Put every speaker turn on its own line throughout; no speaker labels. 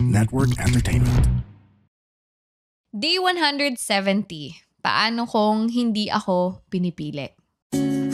Network Entertainment.
Day 170. Paano kung hindi ako pinipili?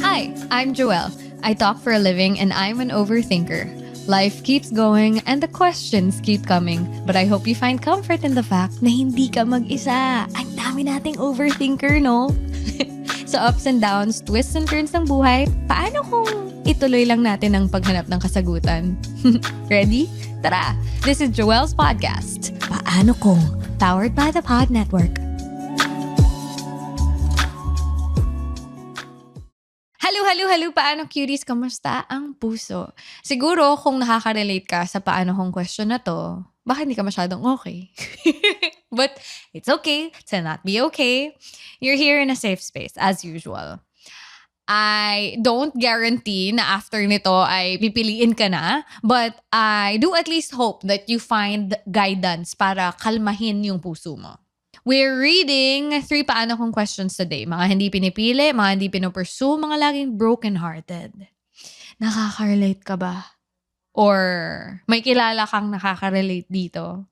Hi, I'm Joelle. I talk for a living and I'm an overthinker. Life keeps going and the questions keep coming. But I hope you find comfort in the fact na hindi ka mag-isa. Ang dami nating overthinker, no? Sa ups and downs, twists and turns ng buhay, paano kung ituloy lang natin ang paghanap ng kasagutan? Ready? Tara! This is Joelle's Podcast. Paano kung? Powered by the Pod Network. Hello, hello, hello! Paano cuties? Kamusta ang puso? Siguro kung nakaka-relate ka sa paano kong question na to, baka hindi ka masyadong okay. But it's okay to not be okay. You're here in a safe space, as usual. I don't guarantee na after nito ay pipiliin ka na, but I do at least hope that you find guidance para kalmahin yung puso mo. We're reading three paano kong questions today. Mga hindi pinipili, mga hindi pinopursue, mga laging broken-hearted. Nakaka-relate ka ba? Or may kilala kang nakaka-relate dito?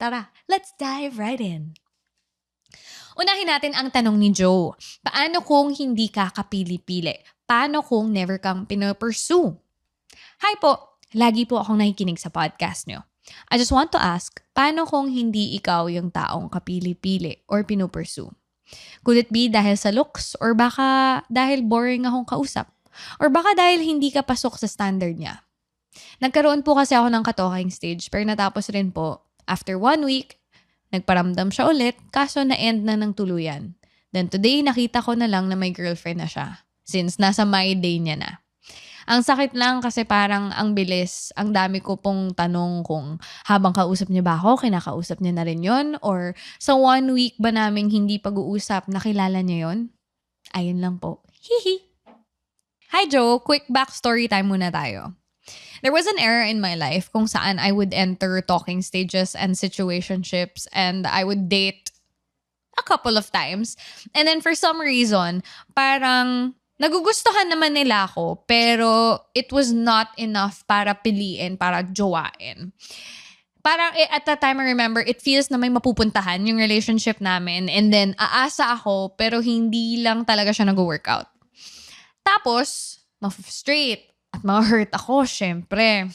Tara, let's dive right in. Unahin natin ang tanong ni Joe. Paano kung hindi ka kapili-pili? Paano kung never kang pinopursue? Hi po, lagi po akong nakikinig sa podcast nyo. I just want to ask, paano kung hindi ikaw yung taong kapili-pili or pinupursue? Could it be dahil sa looks or baka dahil boring akong kausap? Or baka dahil hindi ka pasok sa standard niya? Nagkaroon po kasi ako ng katoking stage pero natapos rin po. After one week, nagparamdam siya ulit kaso na-end na ng tuluyan. Then today, nakita ko na lang na may girlfriend na siya since nasa my day niya na. Ang sakit lang kasi parang ang bilis, ang dami ko pong tanong kung habang kausap niya ba ako, kinakausap niya na rin yon Or sa one week ba naming hindi pag-uusap, nakilala niya yon Ayun lang po. Hihi. Hi Joe, quick backstory time muna tayo. There was an era in my life kung saan I would enter talking stages and situationships and I would date a couple of times. And then for some reason, parang nagugustuhan naman nila ako, pero it was not enough para piliin, para jowain. Parang eh, at that time I remember, it feels na may mapupuntahan yung relationship namin and then aasa ako pero hindi lang talaga siya nag-workout. Tapos, ma-frustrate at ma-hurt ako, syempre.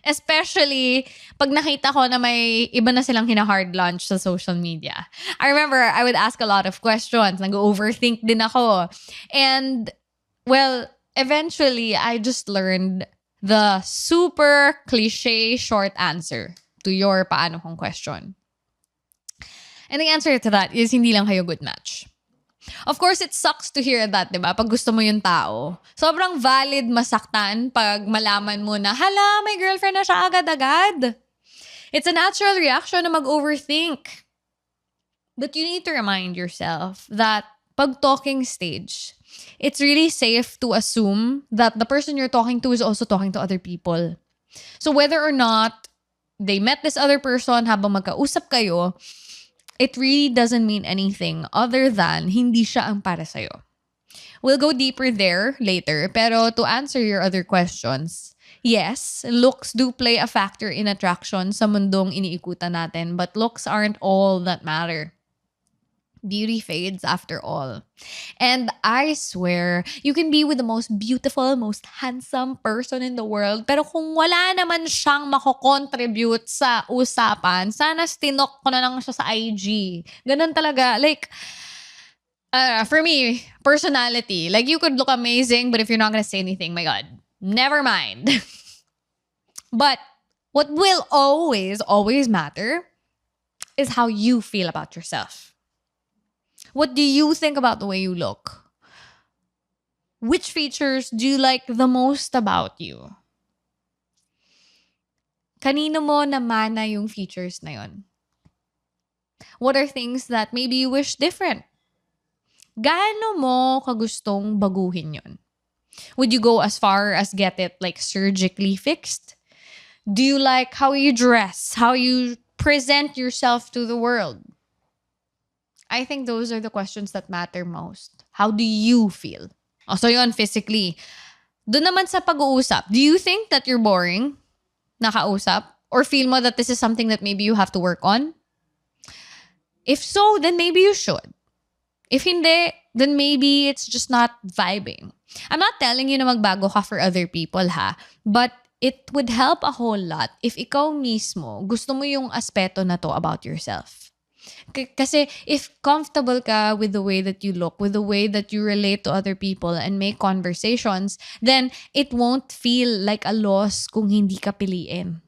Especially, pag nakita ko na may iba na silang hina-hard launch sa social media. I remember, I would ask a lot of questions. Nag-overthink din ako. And, well, eventually, I just learned the super cliche short answer to your paano kong question. And the answer to that is hindi lang kayo good match. Of course, it sucks to hear that, di ba? Pag gusto mo yung tao. Sobrang valid masaktan pag malaman mo na, hala, may girlfriend na siya agad-agad. It's a natural reaction na mag-overthink. But you need to remind yourself that pag talking stage, it's really safe to assume that the person you're talking to is also talking to other people. So whether or not they met this other person habang magkausap kayo, it really doesn't mean anything other than hindi siya ang para sa'yo. We'll go deeper there later, pero to answer your other questions, yes, looks do play a factor in attraction sa mundong iniikutan natin, but looks aren't all that matter. Beauty fades after all. And I swear, you can be with the most beautiful, most handsome person in the world, pero kung wala naman siyang mako-contribute sa usapan, sana stinok ko na lang siya sa IG. Ganun talaga. Like, uh, for me, personality. Like, you could look amazing, but if you're not gonna say anything, my God, never mind. but what will always, always matter is how you feel about yourself. What do you think about the way you look? Which features do you like the most about you? Kanino mo namana yung features na yon? What are things that maybe you wish different? Gaano mo kagustong baguhin yon? Would you go as far as get it like surgically fixed? Do you like how you dress, how you present yourself to the world? I think those are the questions that matter most. How do you feel? Oh, so yun, physically. Doon naman sa pag-uusap, do you think that you're boring? Nakausap? Or feel mo that this is something that maybe you have to work on? If so, then maybe you should. If hindi, then maybe it's just not vibing. I'm not telling you na magbago ka for other people ha, but it would help a whole lot if ikaw mismo gusto mo yung aspeto na to about yourself. K- kasi if comfortable ka with the way that you look, with the way that you relate to other people and make conversations, then it won't feel like a loss kung hindi ka piliin.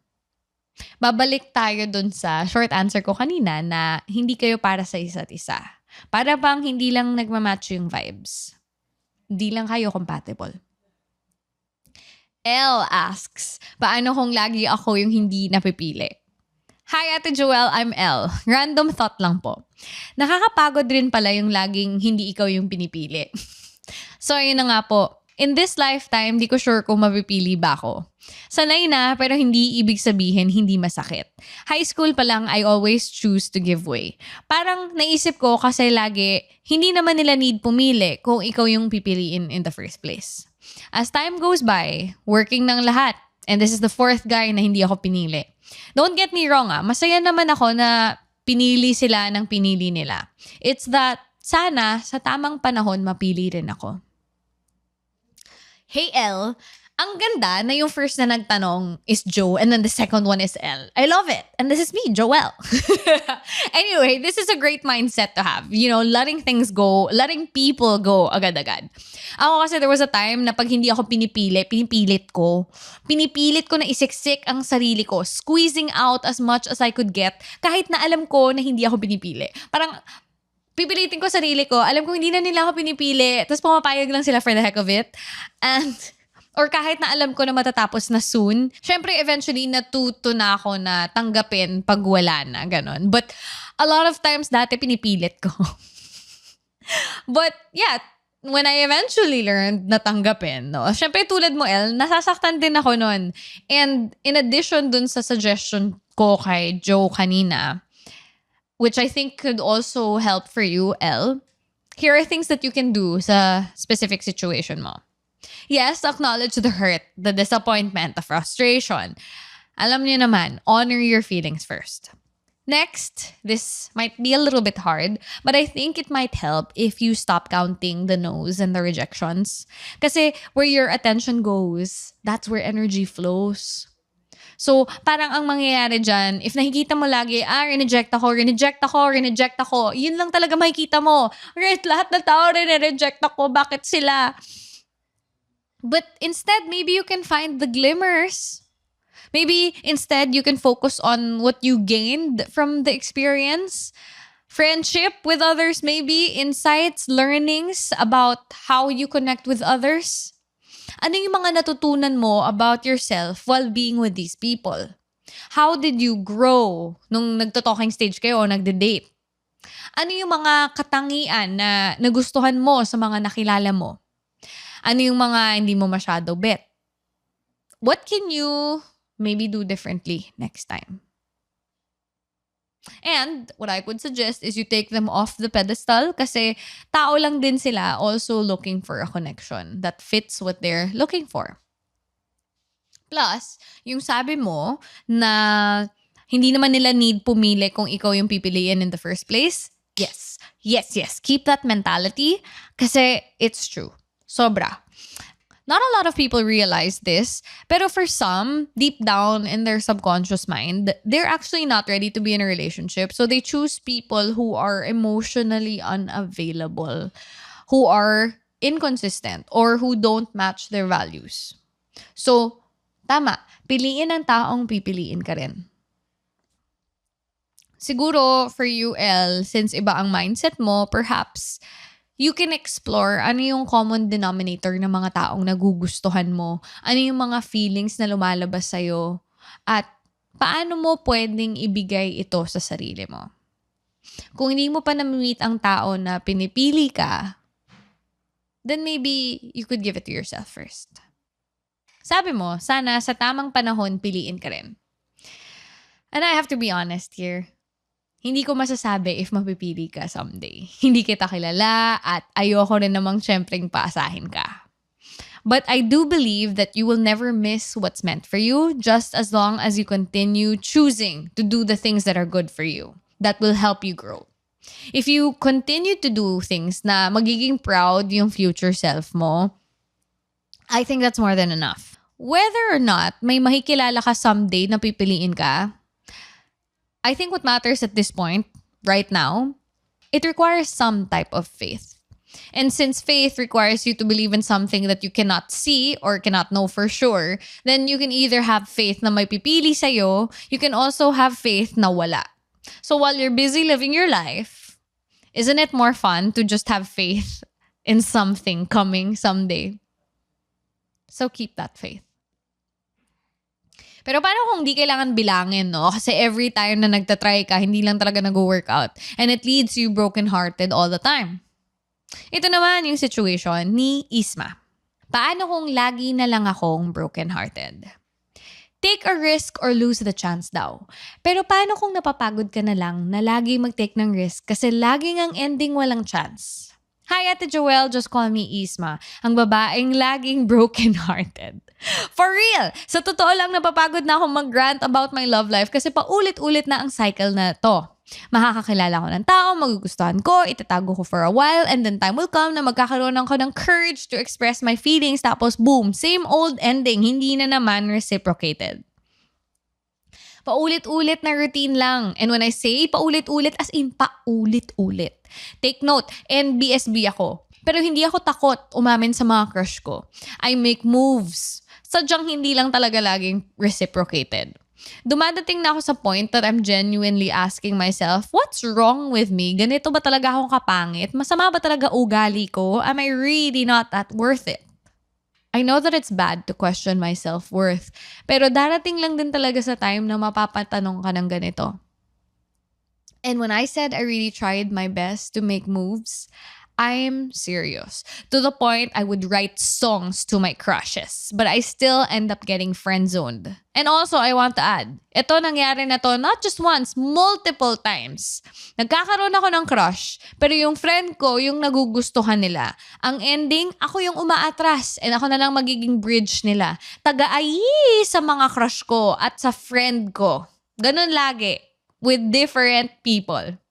Babalik tayo dun sa short answer ko kanina na hindi kayo para sa isa't isa. Para bang hindi lang nagmamatch yung vibes. Hindi lang kayo compatible. L asks, paano kung lagi ako yung hindi napipili? Hi Ate Joel, I'm L. Random thought lang po. Nakakapagod rin pala yung laging hindi ikaw yung pinipili. so ayun na nga po, in this lifetime, di ko sure kung mapipili ba ako. Sanay na, pero hindi ibig sabihin hindi masakit. High school pa lang, I always choose to give way. Parang naisip ko kasi lagi, hindi naman nila need pumili kung ikaw yung pipiliin in the first place. As time goes by, working ng lahat, and this is the fourth guy na hindi ako pinili. Don't get me wrong ah, masaya naman ako na pinili sila ng pinili nila. It's that sana sa tamang panahon mapili rin ako. Hey L, ang ganda na yung first na nagtanong is Joe and then the second one is L. I love it. And this is me, Joel. anyway, this is a great mindset to have. You know, letting things go, letting people go agad-agad. Ako kasi there was a time na pag hindi ako pinipili, pinipilit ko. Pinipilit ko na isiksik ang sarili ko, squeezing out as much as I could get kahit na alam ko na hindi ako pinipili. Parang pipilitin ko sarili ko. Alam ko hindi na nila ako pinipili. Tapos pumapayag lang sila for the heck of it. And or kahit na alam ko na matatapos na soon, syempre eventually natuto na ako na tanggapin pag wala na, ganon. But a lot of times dati pinipilit ko. But yeah, when I eventually learned na tanggapin, no, syempre tulad mo, El, nasasaktan din ako nun. And in addition dun sa suggestion ko kay Joe kanina, which I think could also help for you, El, here are things that you can do sa specific situation mo. Yes, acknowledge the hurt, the disappointment, the frustration. Alam niyo naman, honor your feelings first. Next, this might be a little bit hard, but I think it might help if you stop counting the no's and the rejections. Kasi where your attention goes, that's where energy flows. So, parang ang mangyayari dyan, if nakikita mo lagi, ah, rineject ako, rineject ako, rineject ako, yun lang talaga makikita mo. Right, lahat ng tao rineject ako, bakit sila? But instead, maybe you can find the glimmers. Maybe instead, you can focus on what you gained from the experience. Friendship with others, maybe insights, learnings about how you connect with others. Ano yung mga natutunan mo about yourself while being with these people? How did you grow nung nagto-talking stage kayo o nagde-date? Ano yung mga katangian na nagustuhan mo sa mga nakilala mo? Ano yung mga hindi mo masyado bet? What can you maybe do differently next time? And what I would suggest is you take them off the pedestal kasi tao lang din sila also looking for a connection that fits what they're looking for. Plus, yung sabi mo na hindi naman nila need pumili kung ikaw yung pipiliin in the first place. Yes. Yes, yes. Keep that mentality kasi it's true. Sobra. Not a lot of people realize this, pero for some, deep down in their subconscious mind, they're actually not ready to be in a relationship. So they choose people who are emotionally unavailable, who are inconsistent, or who don't match their values. So, tama, piliin ang taong pipiliin ka rin. Siguro, for you, El, since iba ang mindset mo, perhaps, you can explore ano yung common denominator ng mga taong nagugustuhan mo, ano yung mga feelings na lumalabas sa'yo, at paano mo pwedeng ibigay ito sa sarili mo. Kung hindi mo pa na-meet ang tao na pinipili ka, then maybe you could give it to yourself first. Sabi mo, sana sa tamang panahon piliin ka rin. And I have to be honest here hindi ko masasabi if mapipili ka someday. Hindi kita kilala at ayoko rin namang syempleng paasahin ka. But I do believe that you will never miss what's meant for you just as long as you continue choosing to do the things that are good for you, that will help you grow. If you continue to do things na magiging proud yung future self mo, I think that's more than enough. Whether or not may makikilala ka someday na pipiliin ka, I think what matters at this point, right now, it requires some type of faith. And since faith requires you to believe in something that you cannot see or cannot know for sure, then you can either have faith na may pipili sa'yo, you can also have faith na wala. So while you're busy living your life, isn't it more fun to just have faith in something coming someday? So keep that faith. Pero paano kung di kailangan bilangin, no? Kasi every time na nagtatry ka, hindi lang talaga nag-workout. And it leads you broken-hearted all the time. Ito naman yung situation ni Isma. Paano kung lagi na lang akong broken-hearted? Take a risk or lose the chance daw. Pero paano kung napapagod ka na lang na lagi mag-take ng risk kasi laging ang ending walang chance? Hi, Ate Joelle. Just call me Isma. Ang babaeng laging broken-hearted. For real! Sa totoo lang, napapagod na akong mag-grant about my love life kasi paulit-ulit na ang cycle na to. Makakakilala ko ng tao, magugustuhan ko, itatago ko for a while, and then time will come na magkakaroon ako ng courage to express my feelings, tapos boom, same old ending, hindi na naman reciprocated. Paulit-ulit na routine lang. And when I say paulit-ulit, as in paulit-ulit. Take note, NBSB ako. Pero hindi ako takot umamin sa mga crush ko. I make moves. Sadyang hindi lang talaga laging reciprocated. Dumadating na ako sa point that I'm genuinely asking myself, what's wrong with me? Ganito ba talaga akong kapangit? Masama ba talaga ugali ko? Am I really not that worth it? I know that it's bad to question my self-worth. Pero darating lang din talaga sa time na mapapatanong ka ng ganito. And when I said I really tried my best to make moves, I'm serious. To the point I would write songs to my crushes, but I still end up getting friend zoned. And also, I want to add, ito nangyari na to not just once, multiple times. Nagkakaroon ako ng crush, pero yung friend ko, yung nagugustuhan nila. Ang ending, ako yung umaatras and ako na lang magiging bridge nila. Taga-ayi sa mga crush ko at sa friend ko. Ganun lagi. With different people.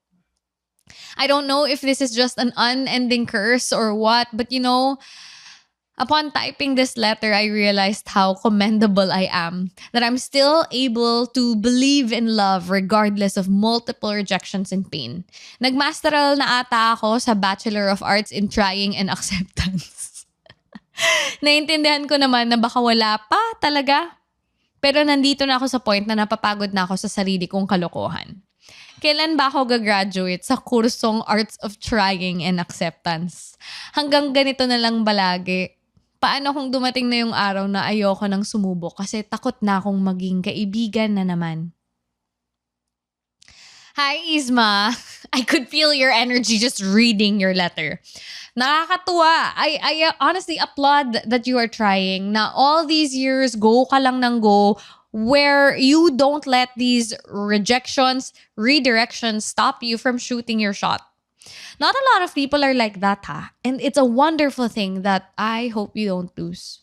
I don't know if this is just an unending curse or what, but you know, upon typing this letter, I realized how commendable I am. That I'm still able to believe in love regardless of multiple rejections and pain. Nagmasteral na ata ako sa Bachelor of Arts in Trying and Acceptance. Naintindihan ko naman na baka wala pa talaga. Pero nandito na ako sa point na napapagod na ako sa sarili kong kalokohan. Kailan ba ako gagraduate sa kursong Arts of Trying and Acceptance? Hanggang ganito na lang balagi. Paano kung dumating na yung araw na ayoko nang sumubok kasi takot na akong maging kaibigan na naman? Hi, Isma. I could feel your energy just reading your letter. Nakakatuwa. I, I honestly applaud that you are trying. Na all these years, go ka lang ng go where you don't let these rejections, redirections stop you from shooting your shot. Not a lot of people are like that, ha? And it's a wonderful thing that I hope you don't lose.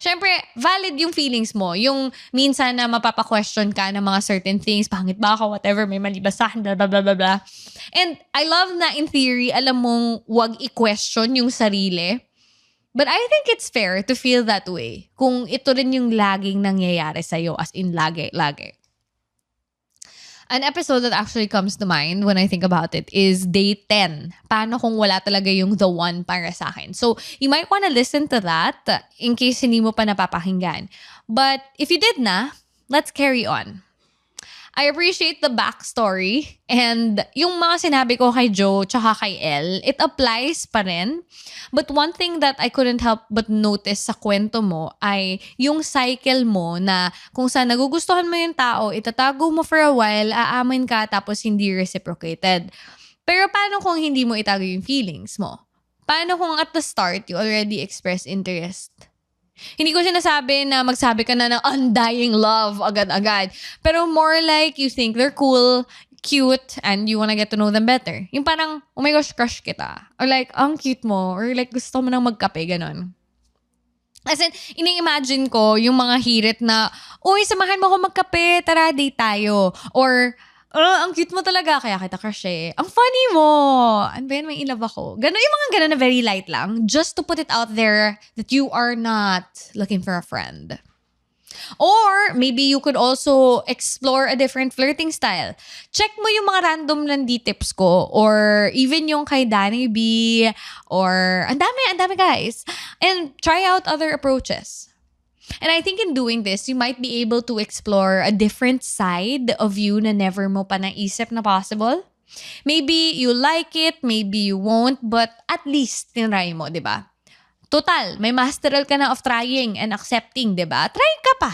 Siyempre, valid yung feelings mo. Yung minsan na mapapa-question ka ng mga certain things, pangit ba ako, whatever, may mali ba sa akin, blah, blah, blah, blah. And I love na in theory, alam mong wag i-question yung sarili But I think it's fair to feel that way kung ito rin yung laging nangyayari sa'yo as in lagi, lagi. An episode that actually comes to mind when I think about it is day 10. Paano kung wala talaga yung the one para sa akin? So, you might wanna listen to that in case hindi mo pa napapakinggan. But if you did na, let's carry on. I appreciate the backstory and yung mga sinabi ko kay Joe tsaka kay El, it applies pa rin. But one thing that I couldn't help but notice sa kwento mo ay yung cycle mo na kung saan nagugustuhan mo yung tao, itatago mo for a while, aamin ka tapos hindi reciprocated. Pero paano kung hindi mo itago yung feelings mo? Paano kung at the start you already express interest? Hindi ko sinasabi na magsabi ka na ng undying love agad-agad. Pero more like you think they're cool, cute, and you wanna get to know them better. Yung parang, oh my gosh, crush kita. Or like, ang cute mo. Or like, gusto mo nang magkape, ganon. As in, ini-imagine ko yung mga hirit na, Uy, samahan mo ako magkape, tara, date tayo. Or, uh, ang cute mo talaga, kaya kita crush eh. Ang funny mo. Ano ba yan, may ilove ako. Gano'n, yung mga gano'n na very light lang. Just to put it out there that you are not looking for a friend. Or maybe you could also explore a different flirting style. Check mo yung mga random landi tips ko or even yung kay Danny B or ang dami, ang dami guys. And try out other approaches. And I think in doing this, you might be able to explore a different side of you na never mo pa naisip na possible. Maybe you like it, maybe you won't, but at least tinry mo, di ba? Total, may masteral ka na of trying and accepting, di ba? Try ka pa.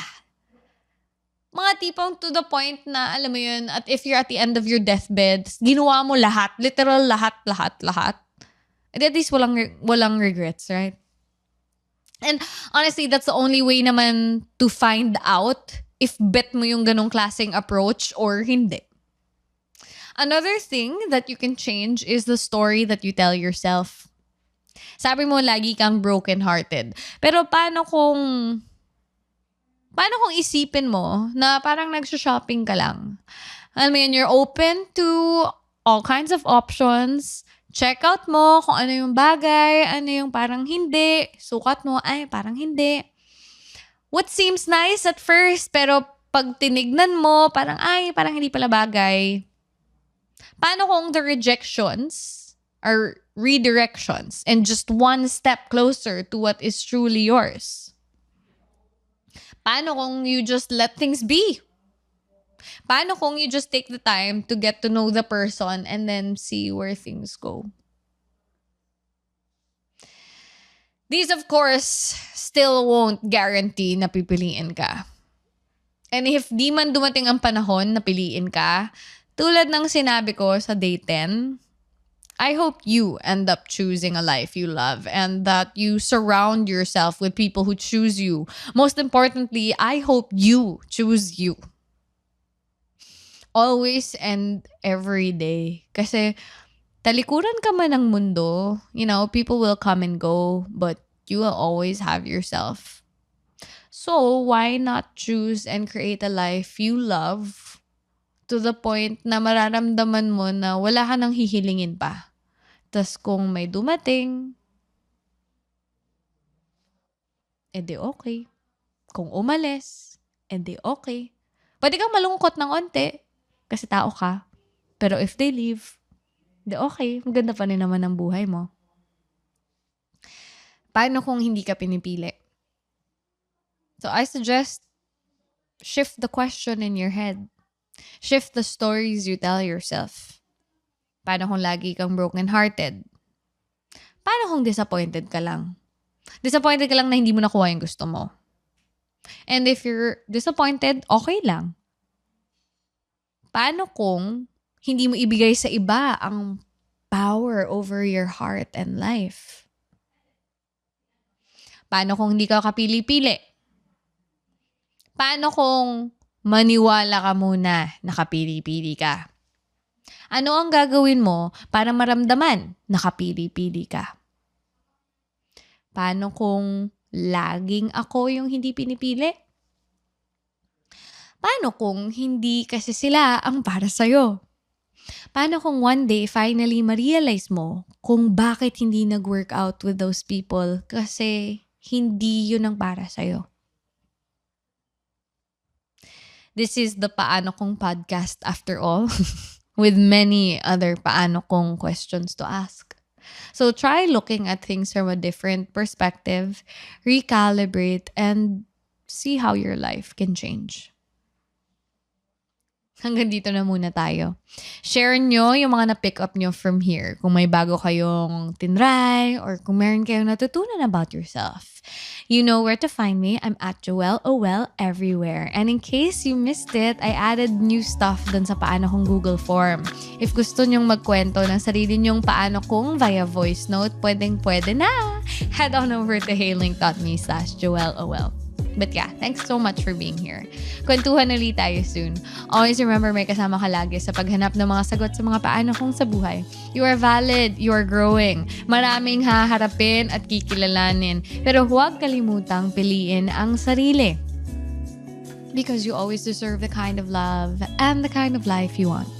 Mga tipong to the point na, alam mo yun, at if you're at the end of your deathbed, ginawa mo lahat, literal lahat, lahat, lahat. And at least walang, walang regrets, right? And honestly, that's the only way naman to find out if bet mo yung ganong klaseng approach or hindi. Another thing that you can change is the story that you tell yourself. Sabi mo, lagi kang broken-hearted. Pero paano kung... Paano kung isipin mo na parang nagsha-shopping ka lang? Alam mo you're open to all kinds of options. Check out mo kung ano yung bagay, ano yung parang hindi. Sukat mo, ay, parang hindi. What seems nice at first, pero pag tinignan mo, parang, ay, parang hindi pala bagay. Paano kung the rejections are redirections and just one step closer to what is truly yours? Paano kung you just let things be? Paano kung you just take the time to get to know the person and then see where things go? These, of course, still won't guarantee na pipiliin ka. And if di man dumating ang panahon na piliin ka, tulad ng sinabi ko sa day 10, I hope you end up choosing a life you love and that you surround yourself with people who choose you. Most importantly, I hope you choose you. Always and every day. Kasi talikuran ka man ng mundo, you know, people will come and go, but you will always have yourself. So, why not choose and create a life you love to the point na mararamdaman mo na wala ka nang hihilingin pa? Tas kung may dumating, edi okay. Kung umalis, edi okay. Pwede kang malungkot ng onte kasi tao ka. Pero if they leave, edi okay. Maganda pa rin naman ang buhay mo. Paano kung hindi ka pinipili? So I suggest shift the question in your head. Shift the stories you tell yourself. Paano kung lagi kang broken-hearted? Paano kung disappointed ka lang? Disappointed ka lang na hindi mo nakuha yung gusto mo. And if you're disappointed, okay lang. Paano kung hindi mo ibigay sa iba ang power over your heart and life? Paano kung hindi ka kapili-pili? Paano kung maniwala ka muna na kapili-pili ka? Ano ang gagawin mo para maramdaman nakapili-pili ka? Paano kung laging ako yung hindi pinipili? Paano kung hindi kasi sila ang para sa'yo? Paano kung one day finally ma-realize mo kung bakit hindi nag-work out with those people kasi hindi yun ang para sa'yo? This is the Paano Kong podcast after all. with many other paano kong questions to ask. So try looking at things from a different perspective, recalibrate, and see how your life can change. Hanggang dito na muna tayo. Share nyo yung mga na-pick up nyo from here. Kung may bago kayong tinry or kung meron kayong natutunan about yourself. You know where to find me. I'm at Joelle Owell everywhere. And in case you missed it, I added new stuff dun sa paano kong Google form. If gusto nyong magkwento ng sarili nyong paano kong via voice note, pwedeng pwede na. Head on over to haylink.me slash Joelle Owell. But yeah, thanks so much for being here. Kwentuhan ulit tayo soon. Always remember may kasama ka lagi sa paghanap ng mga sagot sa mga paano kong sa buhay. You are valid, you are growing. Maraming haharapin at kikilalanin. Pero huwag kalimutang piliin ang sarili. Because you always deserve the kind of love and the kind of life you want.